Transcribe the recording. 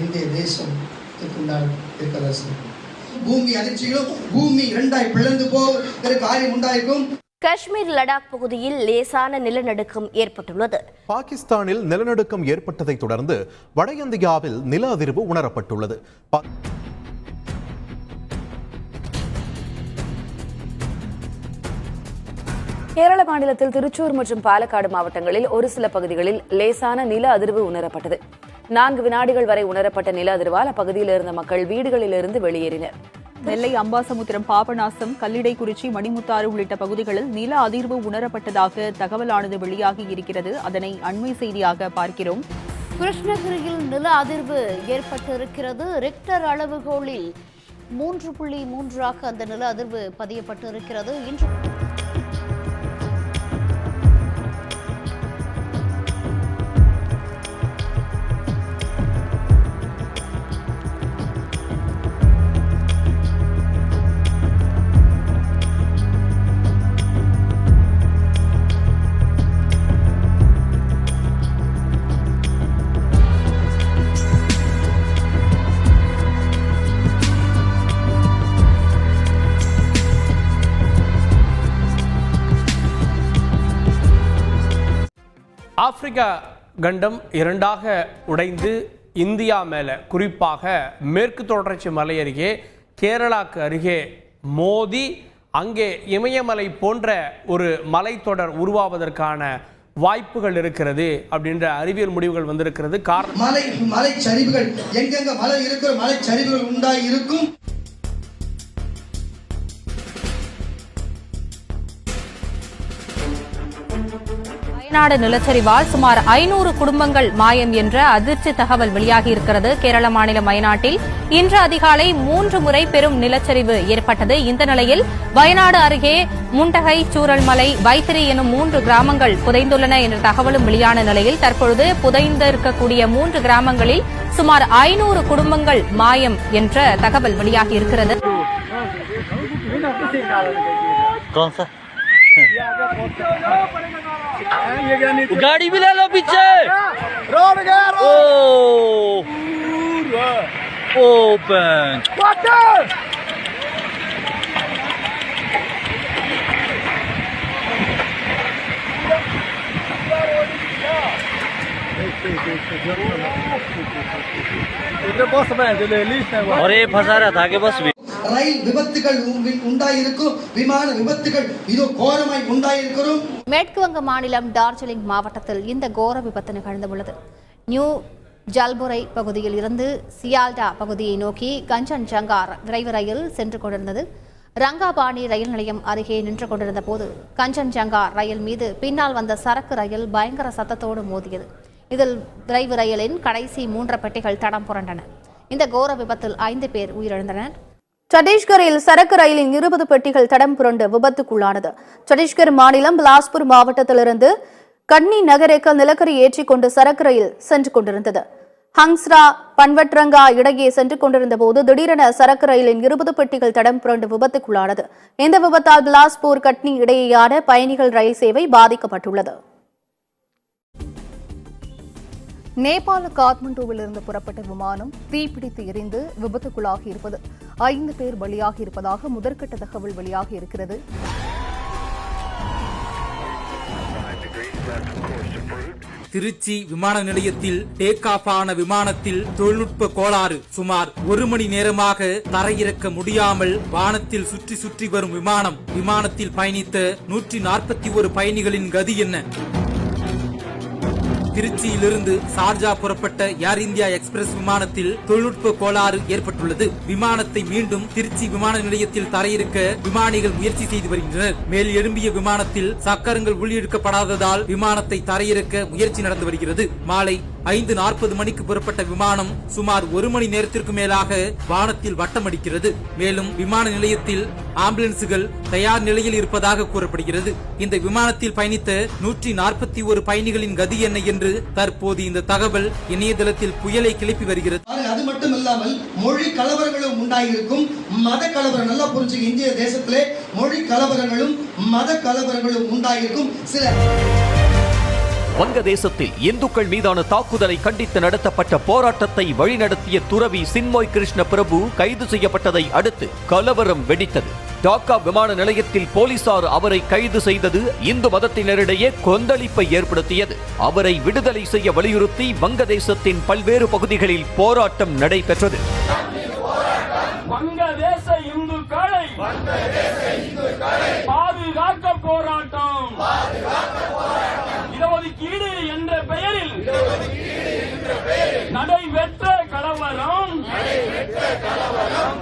இந்திய இருக்கிறது பூமி அதிர்ச்சிகளும் பூமி இரண்டாய் பிளந்து போகிற காரியம் உண்டாயிருக்கும். காஷ்மீர் லடாக் பகுதியில் லேசான நிலநடுக்கம் ஏற்பட்டுள்ளது. பாகிஸ்தானில் நிலநடுக்கம் ஏற்பட்டதை தொடர்ந்து வட இந்தியாவில் நில அதிர்வு உணரப்பட்டுள்ளது. கேரள மாநிலத்தில் திருச்சூர் மற்றும் பாலக்காடு மாவட்டங்களில் ஒரு சில பகுதிகளில் லேசான நில அதிர்வு உணரப்பட்டது. நான்கு வினாடிகள் வரை உணரப்பட்ட நில அதிர்வால் அப்பகுதியில் இருந்த மக்கள் வீடுகளிலிருந்து வெளியேறினர். நெல்லை அம்பாசமுத்திரம் பாபநாசம் கல்லிடைக்குறிச்சி மணிமுத்தாறு உள்ளிட்ட பகுதிகளில் நில அதிர்வு உணரப்பட்டதாக தகவலானது வெளியாகி இருக்கிறது. அதனை அண்மை செய்தியாக பார்க்கிறோம். கிருஷ்ணகிரியில் நில அதிர்வு ஏற்பட்டிருக்கிறது. ரிக்டர் அளவுகோலில் மூன்று புள்ளி மூன்றாக அந்த நில அதிர்வு பதியப்பட்டிருக்கிறது. இன்று ஆப்பிரிக்கா கண்டம் இரண்டாக உடைந்து இந்தியா மேலே குறிப்பாக மேற்கு தொடர்ச்சி மலை அருகே கேரளாக்கு அருகே மோதி அங்கே இமயமலை போன்ற ஒரு மலைத்தொடர் உருவாவதற்கான வாய்ப்புகள் இருக்கிறது அப்படின்ற அறிவியல் முடிவுகள் வந்திருக்கிறது. காரணம் மலை மலை சரிவுகள் எங்கெங்க மலை இருக்கிற மலை சரிவுகள் உண்டாய் இருக்கும் வயநாடு நிலச்சரிவால் சுமார் ஐநூறு குடும்பங்கள் மாயம் என்ற அதிர்ச்சி தகவல் வெளியாகி இருக்கிறது. கேரள மாநிலம் வயநாட்டில் இன்று அதிகாலை மூன்று முறை பெரும் நிலச்சரிவு ஏற்பட்டது. இந்த நிலையில் வயநாடு அருகே முண்டகை சூரல்மலை வைத்திரி எனும் மூன்று கிராமங்கள் புதைந்துள்ளன என்ற தகவலும் வெளியான நிலையில் தற்பொழுது புதைந்திருக்கக்கூடிய மூன்று கிராமங்களில் சுமார் ஐநூறு குடும்பங்கள் மாயம் என்ற தகவல் வெளியாகியிருக்கிறது गाड़ी भी ले लो पीछे। ओ। ओपन और ये फंसा रहा था कि बस भी। ரயில் விபத்துகள் உண்டாயிருக்கும் விமான விபத்துகள் இதோ கோரமாய் உண்டாயிருக்கிறோம். மேற்கு வங்க மாநிலம் டார்ஜிலிங் மாவட்டத்தில் இந்த கோர விபத்து நிகழ்ந்துள்ளது. நியூ ஜல்புரை பகுதியில் இருந்து சியால்டா பகுதியை நோக்கி கஞ்சன் ஜங்கார் விரைவு ரயில் சென்று கொண்டிருந்தது. ரங்காபாணி ரயில் நிலையம் அருகே நின்று கொண்டிருந்த போது கஞ்சன் ஜங்கார் ரயில் மீது பின்னால் வந்த சரக்கு ரயில் பயங்கர சத்தத்தோடு மோதியது. இதில் விரைவு ரயிலின் கடைசி மூன்று பெட்டிகள் தடம் புரண்டன. இந்த கோர விபத்தில் ஐந்து பேர் உயிரிழந்தனர். சத்தீஸ்கரில் சரக்கு ரயிலின் இருபது பெட்டிகள் தடம் புரண்டு விபத்துக்குள்ளானது. சத்தீஸ்கர் மாநிலம் பிலாஸ்பூர் மாவட்டத்திலிருந்து கட்னி நகருக்கு நிலக்கரி ஏற்றிக்கொண்டு சரக்கு ரயில் சென்று கொண்டிருந்தது. ஹங்ஸ்ரா பன்வட்ரங்கா இடையே சென்று கொண்டிருந்த போது திடீரென சரக்கு ரயிலின் இருபது பெட்டிகள் தடம் புரண்டு விபத்துக்குள்ளானது. இந்த விபத்தால் பிலாஸ்பூர் கட்னி இடையேயான பயணிகள் ரயில் சேவை பாதிக்கப்பட்டுள்ளது. நேபாள காத்மண்டுவிலிருந்து புறப்பட்ட விமானம் தீப்பிடித்து எரிந்து விபத்துக்குள்ளாகி இருப்பது ஐந்து பேர் பலியாகி இருப்பதாக முதற்கட்ட தகவல் வெளியாகி இருக்கிறது. திருச்சி விமான நிலையத்தில் டேக் ஆஃப் ஆன விமானத்தில் தொழில்நுட்ப கோளாறு சுமார் ஒரு மணி நேரமாக தரையிறக்க முடியாமல் வானத்தில் சுற்றி சுற்றி வரும் விமானம் விமானத்தில் பயணித்த நூற்றி நாற்பத்தி ஒரு பயணிகளின் கதி என்ன? திருச்சியிலிருந்து சார்ஜா புறப்பட்ட ஏர் இந்தியா எக்ஸ்பிரஸ் விமானத்தில் தொழில்நுட்ப கோளாறு ஏற்பட்டுள்ளது. விமானத்தை மீண்டும் திருச்சி விமான நிலையத்தில் தரையிறக்க விமானிகள் முயற்சி செய்து வருகின்றனர். மேல் எழும்பிய விமானத்தில் சக்கரங்கள் உள்ளிழுக்கப்படாததால் விமானத்தை தரையிறக்க முயற்சி நடந்து வருகிறது. மாலை ஐந்து நாற்பது மணிக்கு புறப்பட்ட விமானம் சுமார் ஒரு மணி நேரத்திற்கு மேலாக வானத்தில் வட்டமடிக்கிறது. மேலும் விமான நிலையத்தில் ஆம்புலன்ஸுகள் தயார் நிலையில் இருப்பதாக கூறப்படுகிறது. இந்த விமானத்தில் பயணித்த நூற்றி நாற்பத்தி ஒரு பயணிகளின் கதி என்ன என்று தற்போது இந்த தகவல் இணையதளத்தில் புயலை கிளப்பி வருகிறது. அது மட்டும் இல்லாமல் மொழி கலவரங்களும் உண்டாகியிருக்கும் மத கலவரம் நல்லா புரிஞ்சு இந்திய தேசத்திலே மொழி கலவரங்களும் மத கலவரங்களும் உண்டாகியிருக்கும் சில வங்கதேசத்தில் இந்துக்கள் மீதான தாக்குதலை கண்டித்து நடத்தப்பட்ட போராட்டத்தை வழிநடத்திய துறவி சின்மோய் கிருஷ்ண பிரபு கைது செய்யப்பட்டதை அடுத்து கலவரம் வெடித்தது. டாக்கா விமான நிலையத்தில் போலீசார் அவரை கைது செய்தது இந்து மதத்தினரிடையே கொந்தளிப்பை ஏற்படுத்தியது. அவரை விடுதலை செய்ய வலியுறுத்தி வங்கதேசத்தின் பல்வேறு பகுதிகளில் போராட்டம் நடைபெற்றது. வங்கதேச இந்துக்களை calabarán!